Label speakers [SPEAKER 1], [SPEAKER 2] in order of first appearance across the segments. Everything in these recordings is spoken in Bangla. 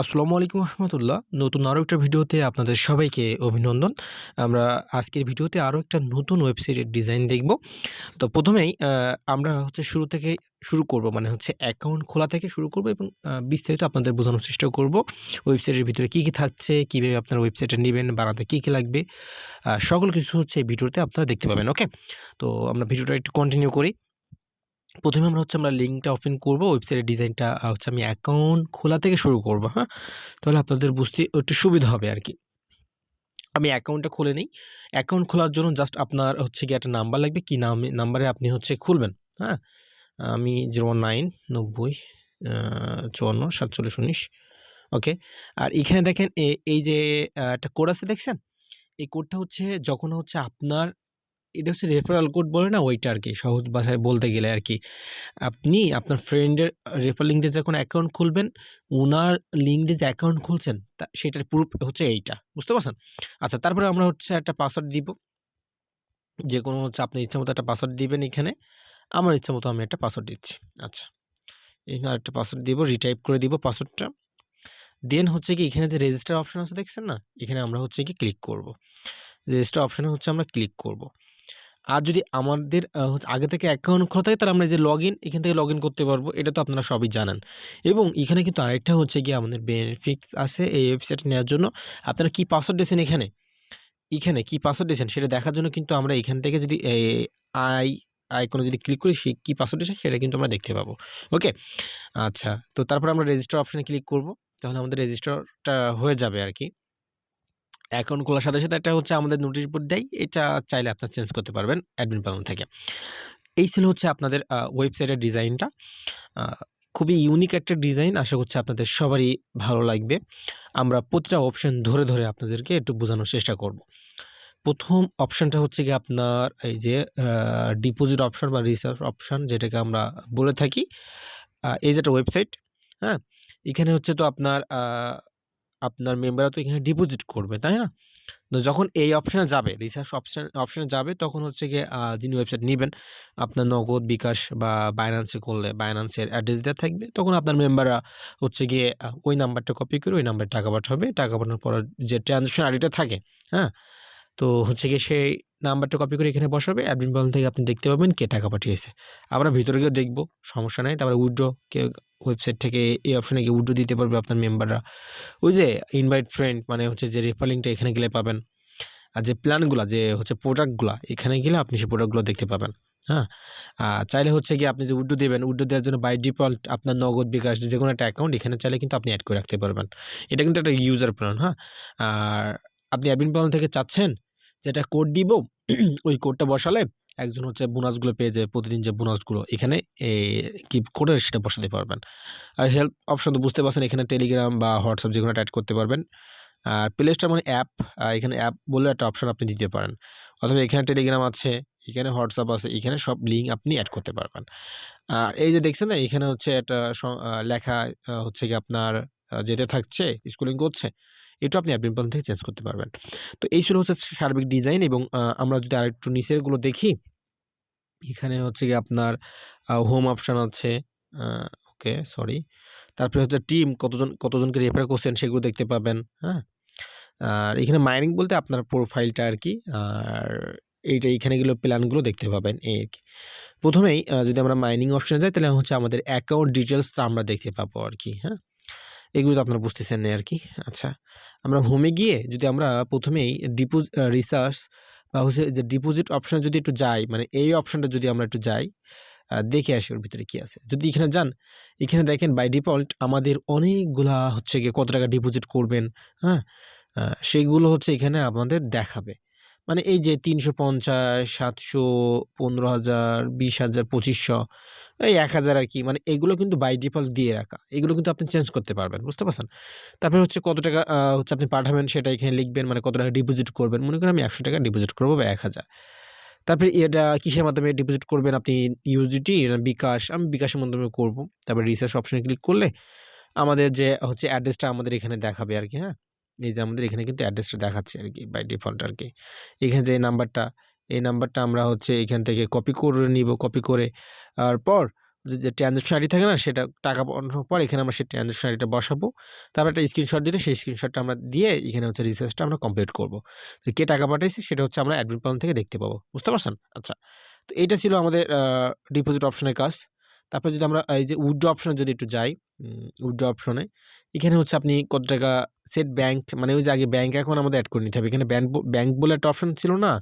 [SPEAKER 1] আসসালামু আলাইকুম রহমতুল্লাহ। নতুন আরও একটা ভিডিওতে আপনাদের সবাইকে অভিনন্দন। আমরা আজকের ভিডিওতে আরও একটা নতুন ওয়েবসাইটের ডিজাইন দেখব। তো প্রথমেই আমরা হচ্ছে শুরু থেকে শুরু করব মানে হচ্ছে অ্যাকাউন্ট খোলা থেকে শুরু করব এবং বিস্তারিত আপনাদের বোঝানোর চেষ্টা করব। ওয়েবসাইটের ভিতরে কী কী থাকছে, কীভাবে আপনারা ওয়েবসাইটে নেবেন, বানাতে কী কী লাগবে সকল কিছু হচ্ছে এই ভিডিওতে আপনারা দেখতে পাবেন, ওকে? তো আমরা ভিডিওটা একটু কন্টিনিউ করি। প্রথমে আমরা হচ্ছে আমরা লিঙ্কটা ওপেন করব ওয়েবসাইটের ডিজাইনটা হচ্ছে আমি অ্যাকাউন্ট খোলা থেকে শুরু করব হ্যাঁ? তাহলে আপনাদের বুঝতে একটু সুবিধা হবে আর কি। আমি অ্যাকাউন্টটা খুলে নিই। অ্যাকাউন্ট খোলার জন্য জাস্ট আপনার হচ্ছে কি একটা নাম্বার লাগবে, কি নাম নাম্বারে আপনি হচ্ছে খুলবেন হ্যাঁ? আমি জিরো নাইন নব্বই চুয়ান্ন, সাতচল্লিশ, উনিশ ওকে আর এখানে দেখেন এই যে একটা কোড আছে দেখছেন? এই কোডটা হচ্ছে যখন হচ্ছে আপনার এটা হচ্ছে রেফারাল কোড বলে না, ওইটা আর কি সহজ ভাষায় বলতে গেলে আর কি আপনি আপনার ফ্রেন্ডের রেফার লিঙ্ক যখন অ্যাকাউন্ট খুলবেন ওনার লিঙ্ক যে অ্যাকাউন্ট খুলছেন, তা সেটার প্রুফ হচ্ছে এইটা, বুঝতে পারছেন? আচ্ছা তারপরে আমরা হচ্ছে একটা পাসওয়ার্ড দিব। যে কোনো হচ্ছে আপনি ইচ্ছা মতো একটা পাসওয়ার্ড দিবেন এখানে, আমার ইচ্ছা মতো আমি একটা পাসওয়ার্ড দিচ্ছি। আচ্ছা এখানে আর একটা পাসওয়ার্ড দিব রিটাইপ করে দিব পাসওয়ার্ডটা দেন হচ্ছে কি, এখানে যে রেজিস্টার অপশন আছে দেখছেন না? এখানে আমরা হচ্ছে কি ক্লিক করব। রেজিস্টার অপশানে হচ্ছে আমরা ক্লিক করব। আর যদি আমাদের আগে থেকে অ্যাকাউন্ট খোলা থাকে, তাহলে আমরা যে লগ ইন এখান থেকে লগ ইন করতে পারব। এটা তো আপনারা সবই জানেন। এবং এখানে কিন্তু আরেকটা হচ্ছে গিয়ে আমাদের বেনিফিটস আছে এই ওয়েবসাইট নেওয়ার জন্য। আপনারা কি পাসওয়ার্ড দিয়েছেন এখানে? এখানে কি পাসওয়ার্ড দিয়েছেন? সেটা দেখার জন্য কিন্তু আমরা এখান থেকে যদি আই আইকনে যদি ক্লিক করি, সে কী পাসওয়ার্ড দিয়েছে, সেটা কিন্তু আমরা দেখতে পাবো। ওকে আচ্ছা তো তারপর আমরা রেজিস্টার অপশানে ক্লিক করব। তাহলে আমাদের রেজিস্টারটা হয়ে যাবে আর কি। অ্যাকাউন্ট খোলার সাথে সাথে একটা হচ্ছে আমাদের নোটিশ বোর্ড দেয়, এটা চাইলে আপনার চেঞ্জ করতে পারবেন অ্যাডমিন প্যানেল থেকে। এই ছিল হচ্ছে আপনাদের ওয়েবসাইটের ডিজাইনটা। খুবই ইউনিক একটা ডিজাইন আশা করছি আপনাদের সবারই ভালো লাগবে। আমরা প্রতিটা অপশন ধরে ধরে আপনাদেরকে একটু বোঝানোর চেষ্টা করব। প্রথম অপশানটা হচ্ছে কি আপনার এই যে ডিপোজিট অপশান বা রিসার্চ অপশান যেটাকে আমরা বলে থাকি। এই যে একটা ওয়েবসাইট হ্যাঁ? এখানে হচ্ছে তো আপনার আপনার মেম্বাররা তো এখানে ডিপোজিট করবে, তাই না? তো যখন এই অপশানে যাবে রিসার্চ অপশান অপশানে যাবে, তখন হচ্ছে গিয়ে যিনি ওয়েবসাইট নেবেন, আপনার নগদ বিকাশ বা বাইন্যান্সে করলে বাইন্যান্সের অ্যাড্রেস দেওয়া থাকবে, তখন আপনার মেম্বাররা হচ্ছে গিয়ে ওই নাম্বারটা কপি করে ওই নাম্বারে টাকা পাঠাবে। টাকা পাঠানোর পর যে ট্রানজ্যাকশন আইডিটা থাকে হ্যাঁ তো হচ্ছে গিয়ে সেই নাম্বারটা কপি করে এখানে বসাবে অ্যাডমিন প্যানেল থেকে আপনি দেখতে পাবেন কে টাকা পাঠিয়েছে। আমরা ভিতরে গিয়ে দেখব, সমস্যা নেই। তারপরে উইড্রো কে ওয়েবসাইট থেকে এই অপশানে গিয়ে উইড্রো দিতে পারবে আপনার মেম্বাররা ওই যে ইনভাইট ফ্রেন্ড মানে হচ্ছে যে রেফারিংটা এখানে গেলে পাবেন। আর যে প্ল্যানগুলো যে হচ্ছে প্রোডাক্টগুলো এখানে গেলে আপনি সেই প্রোডাক্টগুলো দেখতে পাবেন। হ্যাঁ? আর চাইলে হচ্ছে গিয়ে আপনি যে উইড্রো দেবেন, উইড্রো দেওয়ার জন্য বাই ডিফল্ট আপনার নগদ বিকাশ যে কোনো একটা অ্যাকাউন্ট এখানে চাইলে কিন্তু আপনি অ্যাড করে রাখতে পারবেন। এটা কিন্তু একটা ইউজার প্ল্যান হ্যাঁ? আর আপনি অ্যাডমিন প্ল্যান থেকে চাচ্ছেন যেটা কোড দিব, ওই কোডটা বসালে একজন হচ্ছে বোনাসগুলো পেয়ে যায় প্রতিদিন যে বোনাসগুলো এখানে কি করে সেটা বসাতে পারবেন। আর হেল্প অপশন তো বুঝতে পারছেন, এখানে টেলিগ্রাম বা হোয়াটসঅ্যাপ যেগুলো অ্যাড করতে পারবেন। আর প্লে স্টোর মানে অ্যাপ এখানে অ্যাপ বলে একটা অপশন আপনি দিতে পারেন। অথবা এখানে টেলিগ্রাম আছে, এখানে হোয়াটসঅ্যাপ আছে, এখানে সব লিঙ্ক আপনি অ্যাড করতে পারবেন। আর এই যে দেখছেন না, এখানে হচ্ছে একটা লেখা হচ্ছে কি আপনার যেটা থাকছে স্কুলিং করছে এটা আপনি অ্যাডমিন প্ল্যান থেকে চেঞ্জ করতে পারবেন। তো এই ছিল হচ্ছে সার্বিক ডিজাইন এবং আমরা যদি আরেকটু নিচেরগুলো দেখি, এখানে হচ্ছে কি আপনার হোম অপশান আছে ওকে সরি তারপরে হচ্ছে টিম কতজন, কতজনকে রেফার করছেন সেগুলো দেখতে পাবেন হ্যাঁ? আর এখানে মাইনিং বলতে আপনার প্রোফাইলটা আর কি আর এইটা, এইখানে গেলে প্ল্যানগুলো দেখতে পাবেন এই আর কি প্রথমেই যদি আমরা মাইনিং অপশানে যাই, তাহলে হচ্ছে আমাদের অ্যাকাউন্ট ডিটেলসটা আমরা দেখতে পাবো আর কি হ্যাঁ? এগুলো তো আপনারা বুঝতেছেন না আর কি আচ্ছা আমরা হোমে গিয়ে যদি আমরা প্রথমেই ডিপোজ রিসার্চ বা হচ্ছে যে ডিপোজিট অপশানে যদি একটু যাই মানে এই অপশানটা যদি আমরা একটু যাই দেখে আসি ওর ভিতরে কী আছে। যদি এখানে যান, এখানে দেখেন বাই ডিফল্ট আমাদের অনেকগুলা হচ্ছে গিয়ে কত টাকা ডিপোজিট করবেন হ্যাঁ? সেইগুলো হচ্ছে এখানে আমাদের দেখাবে। মানে এই যে তিনশো পঞ্চাশ, সাতশো পনেরো হাজার, বিশ হাজার, পঁচিশশো, এই এক হাজার আর কি মানে এগুলো কিন্তু বাই ডিফল্ট দিয়ে রাখা। এগুলো কিন্তু আপনি চেঞ্জ করতে পারবেন, বুঝতে পারছেন? তারপরে হচ্ছে কত টাকা হচ্ছে আপনি পাঠাবেন সেটা এখানে লিখবেন মানে কত টাকা ডিপোজিট করবেন, মনে করেন আমি একশো টাকা ডিপোজিট করব বা এক হাজার। তারপরে এটা কিসের মাধ্যমে ডিপোজিট করবেন আপনি? ইউজিটি বিকাশ, আমি বিকাশের মাধ্যমে করব। তারপরে রিসার্চ অপশনে ক্লিক করলে আমাদের যে হচ্ছে অ্যাড্রেসটা আমাদের এখানে দেখাবে আর কি হ্যাঁ? এই যে আমাদের এখানে কিন্তু অ্যাড্রেসটা দেখাচ্ছে আর কি বাই ডিফল্ট আর কি এখানে যে নাম্বারটা এই নাম্বারটা আমরা হচ্ছে এখান থেকে কপি করে নিব কপি করে আর পর যে ট্রানজ্যাকশন আইডি থাকে না, সেটা টাকা পাঠানোর পর এখানে আমরা সেই ট্রানজ্যাকশন আইডিটা বসাবো। তারপর একটা স্ক্রিনশট দিলে সেই স্ক্রিনশটটা আমরা দিয়ে এখানে হচ্ছে রিসার্চটা আমরা কমপ্লিট করব। তো কে টাকা পাঠাইছে সেটা হচ্ছে আমরা অ্যাডমিট প্ল্যান থেকে দেখতে পাবো। বুঝতে পারছেন? আচ্ছা। তো এইটা ছিল আমাদের ডিপোজিট অপশনের কাজ। তারপরে যদি আমরা, এই যে উইড্রো অপশনে যদি একটু যাই উইড্রো অপশনে, এখানে হচ্ছে আপনি কত টাকা সেট ব্যাংক মানে ওই যে আগে ব্যাংক অ্যাকাউন্ট আমাদের অ্যাড করে নিতে হবে। এখানে ব্যাংক ব্যাংক বলে একটা অপশন ছিল না?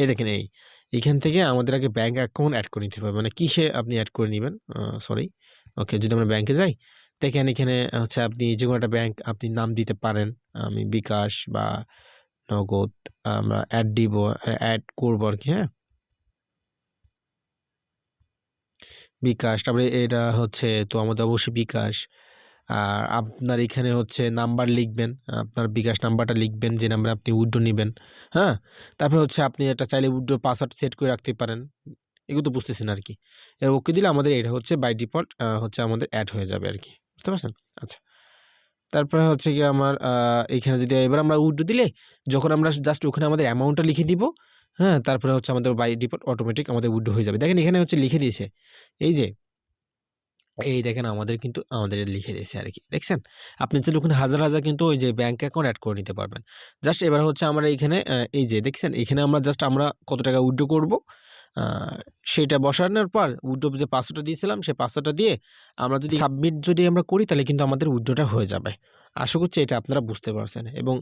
[SPEAKER 1] এই দেখেন এই, এখান থেকে আমাদের আগে ব্যাঙ্ক অ্যাকাউন্ট অ্যাড করে নিতে হবে। মানে কিসে আপনি অ্যাড করে নেবেন? সরি ওকে যদি আমরা ব্যাংকে যাই, দেখেন এখানে হচ্ছে আপনি যে কোনো একটা ব্যাঙ্ক আপনি নাম দিতে পারেন। আমি বিকাশ বা নগদ, আমরা অ্যাড দিব অ্যাড করব আর কি হ্যাঁ? বিকাশ, তারপরে এটা হচ্ছে তো আমাদের অবশ্যই বিকাশ। আর আপনার এখানে হচ্ছে নাম্বার লিখবেন, আপনার বিকাশ নাম্বারটা লিখবেন, যে নাম্বারে আপনি উইড্রো নেবেন হ্যাঁ? তারপরে হচ্ছে আপনি একটা চাইলে উইড্রো পাসওয়ার্ড সেট করে রাখতে পারেন, এগুলো তো বুঝতেছেন আর কি। ওকে দিলে আমাদের এটা হচ্ছে বাই ডিফল্ট হচ্ছে আমাদের অ্যাড হয়ে যাবে আর কি, বুঝতে পারছেন? আচ্ছা তারপরে হচ্ছে কি আমার এখানে যদি এবার আমরা উইড্রো দিলে, যখন আমরা জাস্ট ওখানে আমাদের অ্যামাউন্টটা লিখে দিব হ্যাঁ তারপরে হচ্ছে আমাদের বাই ডিফল্ট অটোমেটিক আমাদের উইড্রো হয়ে যাবে। দেখেন এখানে হচ্ছে লিখে দিয়েছে। এই যে, এই দেখেন আমাদের কিন্তু আমাদের লিখে দিয়েছে আর কি দেখছেন? আপনি চাইলে ওখানে হাজার হাজার কিন্তু ওই যে ব্যাঙ্ক অ্যাকাউন্ট অ্যাড করে নিতে পারবেন। জাস্ট এবার হচ্ছে আমরা এখানে এই যে দেখছেন? এখানে আমরা জাস্ট আমরা কত টাকা উইড্রো করব? সেটা বসানোর পর উইড্রো যে পাসওয়ার্ডটা দিয়েছিলাম সেই পাসওয়ার্ডটা দিয়ে আমরা যদি সাবমিট যদি আমরা করি, তাহলে কিন্তু আমাদের উইড্রোটা হয়ে যাবে। আশা করছি এটা আপনারা বুঝতে পারছেন এবং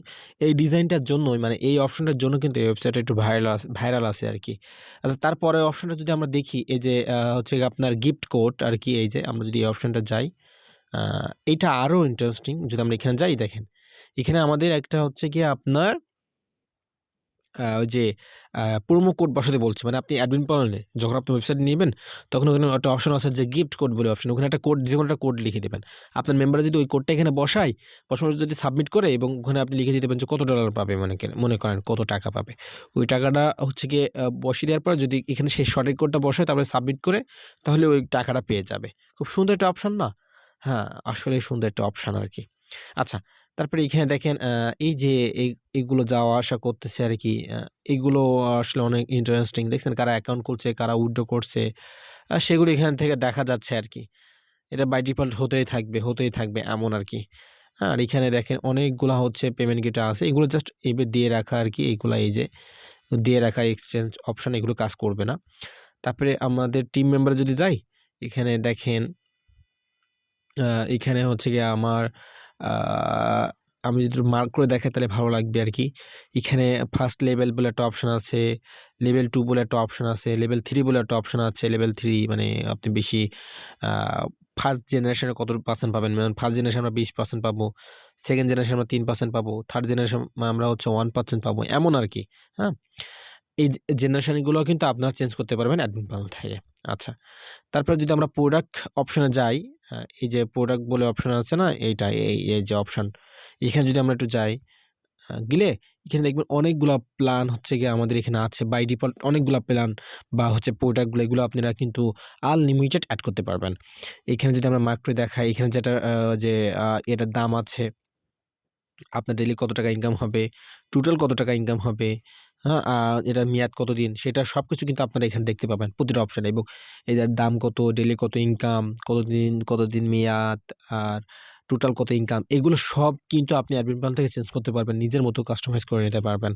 [SPEAKER 1] এই ডিজাইনটার জন্যই মানে এই অপশনটার জন্য কিন্তু এই ওয়েবসাইটটা একটু ভাইরাল আছে ভাইরাল আছে আর কি। আচ্ছা তারপরে অপশনটা যদি আমরা দেখি, এই যে হচ্ছে আপনার গিফট কোড আর কি, এই যে, আমরা যদি এই অপশনটা যাই এইটা আরও ইন্টারেস্টিং যদি আমরা এখানে যাই দেখেন। এখানে আমাদের একটা হচ্ছে কি আপনার ওই যে প্রোমো কোড বসাতে বলছে। মানে আপনি অ্যাডমিন প্যানেলে যখন আপনি ওয়েবসাইট নেবেন, তখন ওখানে একটা অপশন আছে যে গিফট কোড বলে অপশন ওখানে একটা কোড যে কোনো একটা কোড লিখে দেবেন। আপনার মেম্বারে যদি ওই কোডটা এখানে বসায়, বসানোর যদি সাবমিট করে এবং ওখানে আপনি লিখে দিতে যে কত ডলার পাবে মানে মনে করেন কত টাকা পাবে। ওই টাকাটা হচ্ছে গিয়ে বসিয়ে দেওয়ার পর যদি এখানে সেই সঠিক কোডটা বসায় তারপরে সাবমিট করে তাহলে ওই টাকাটা পেয়ে যাবে। খুব সুন্দর একটা অপশান না? হ্যাঁ আসলে সুন্দর একটা অপশান আর কি। আচ্ছা তারপরে এখানে দেখেন এই যে এগুলো যাওয়া আসা করতেছে আর কি এগুলো আসলে অনেক ইন্টারেস্টিং দেখছেন কারা অ্যাকাউন্ট করছে কারা উইড্রো করছে সেগুলো এখান থেকে দেখা যাচ্ছে আর কি এটা বাই ডিফল্ট হতেই থাকবে হতেই থাকবে এমন আর কি আর এখানে দেখেন অনেকগুলো হচ্ছে পেমেন্ট গেটা আছে, এগুলো জাস্ট এবার দিয়ে রাখা আর কি এইগুলো এই যে দিয়ে রাখা এক্সচেঞ্জ অপশান এগুলো কাজ করবে না। তারপরে আমাদের টিম মেম্বার যদি যাই, এখানে দেখেন এখানে হচ্ছে গিয়ে আমার আমি যদি মার্ক করে দেখাই তাহলে ভালো লাগবে আর কি। এখানে ফার্স্ট লেভেল বলে একটা অপশান আছে লেভেল টু বলে একটা অপশান আছে লেভেল থ্রি বলে একটা অপশান আছে লেভেল থ্রি মানে আপনি বেশি ফার্স্ট জেনারেশনে কত পার্সেন্ট পাবেন? মানে ফার্স্ট জেনারেশন আমরা বিশ পার্সেন্ট পাবো সেকেন্ড জেনারেশন আমরা তিন পার্সেন্ট পাবো থার্ড জেনারেশন আমরা হচ্ছে ওয়ান পার্সেন্ট পাবো, এমন আর কি হ্যাঁ? এই জেনারেশানগুলো কিন্তু আপনারা চেঞ্জ করতে পারবেন অ্যাডমিন প্যানেল থেকে। আচ্ছা তারপরে যদি আমরা প্রোডাক্ট অপশানে যাই এই যে প্রোডাক্ট বলে অপশান আছে না, এইটা, এই এই যে অপশান এখানে যদি আমরা একটু যাই গেলে এখানে দেখবেন অনেকগুলো প্ল্যান হচ্ছে গিয়ে আমাদের এখানে আছে। বাই ডিফল্ট অনেকগুলো প্ল্যান বা হচ্ছে প্রোডাক্টগুলো এগুলো আপনারা কিন্তু আনলিমিটেড অ্যাড করতে পারবেন। এখানে যদি আমরা মার্ক করে দেখাই, এখানে যেটা যে এটার দাম আছে আপনার ডেলি কত টাকা ইনকাম হবে? টোটাল কত টাকা ইনকাম হবে? হ্যাঁ এটা মেয়াদ কত দিন সেটা সব কিছু কিন্তু আপনারা এখানে দেখতে পাবেন প্রতিটা অপশানে এবং এটার দাম কত? ডেলি কত ইনকাম কত দিন কত দিন মেয়াদ? আর টোটাল কত ইনকাম এগুলো সব কিন্তু আপনি অ্যাডমিন প্ল্যান থেকে চেঞ্জ করতে পারবেন, নিজের মতো কাস্টমাইজ করে নিতে পারবেন।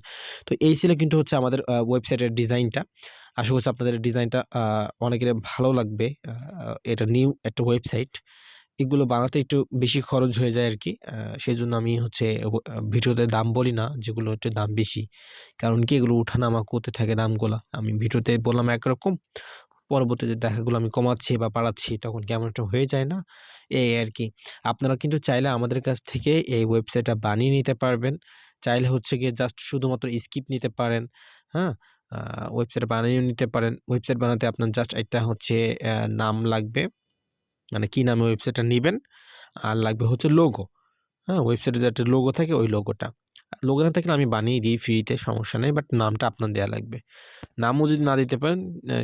[SPEAKER 1] তো এই ছিল কিন্তু হচ্ছে আমাদের ওয়েবসাইটের ডিজাইনটা। আশা করছি আপনাদের ডিজাইনটা অনেকের ভালো লাগবে। এটা নিউ একটা ওয়েবসাইট এগুলো বানাতে একটু বেশি খরচ হয়ে যায় আর কি সেই জন্য আমি হচ্ছে ভিডিওতে দাম বলি না, যেগুলো একটু দাম বেশি। কারণ কি এগুলো উঠানামা করতে থাকে দামগুলো। আমি ভিডিওতে বললাম একরকম, পরবর্তীতে দেখাগুলো আমি কমাচ্ছি বা বাড়াচ্ছি, তখন কেমন একটা হয়ে যায় না? এই আর কি আপনারা কিন্তু চাইলে আমাদের কাছ থেকে এই ওয়েবসাইটটা বানিয়ে নিতে পারবেন। চাইলে হচ্ছে গিয়ে জাস্ট শুধুমাত্র স্কিপ নিতে পারেন হ্যাঁ? ওয়েবসাইট বানিয়ে নিতে পারেন। ওয়েবসাইট বানাতে আপনার জাস্ট একটা হচ্ছে নাম লাগবে। মানে কী নামে ওয়েবসাইটটা নেবেন? আর লাগবে হচ্ছে লোগো হ্যাঁ ওয়েবসাইটে যে একটা লোগো থাকে, ওই লোগোটা লোগো না থাকলে আমি বানিয়ে দিই ফ্রিতে সমস্যা নেই বাট নামটা আপনার দেওয়া লাগবে। নামও যদি না দিতে পারেন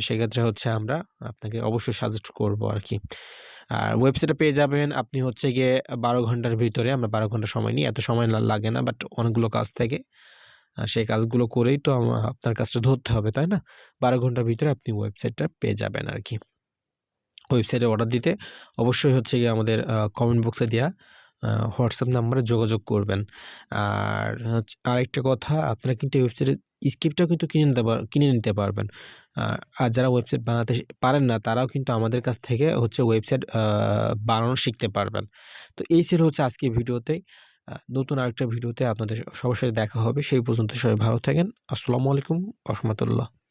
[SPEAKER 1] সেক্ষেত্রে হচ্ছে আমরা আপনাকে অবশ্যই সাজেস্ট করব আর কি। আর ওয়েবসাইটে পেয়ে যাবেন আপনি হচ্ছে গিয়ে বারো ঘণ্টার ভিতরে, আমরা বারো ঘণ্টা সময় নিই, এত সময় লাগে না বাট অনেকগুলো কাজ থাকে। সেই কাজগুলো করেই তো আপনার কাজটা ধরতে হবে, তাই না? বারো ঘণ্টার ভিতরে আপনি ওয়েবসাইটটা পেয়ে যাবেন আর কি। ওয়েবসাইটে অর্ডার দিতে, অবশ্যই হচ্ছে গিয়ে আমাদের কমেন্ট বক্সে দেওয়া হোয়াটসঅ্যাপ নাম্বারে যোগাযোগ করবেন। আর আরেকটা কথা, আপনারা কিন্তু ওয়েবসাইটের স্ক্রিপ্টটাও কিন্তু কিনে নিতে পার, কিনে নিতে পারবেন। আর যারা ওয়েবসাইট বানাতে পারেন না, তারাও কিন্তু আমাদের কাছ থেকে হচ্ছে ওয়েবসাইট বানানো শিখতে পারবেন। তো এই ছিল হচ্ছে আজকে ভিডিওতে। নতুন আরেকটা ভিডিওতে আপনাদের সবার সাথে দেখা হবে। সেই পর্যন্ত সবাই ভালো থাকেন। আসসালামু আলাইকুম রহমতুল্লাহ।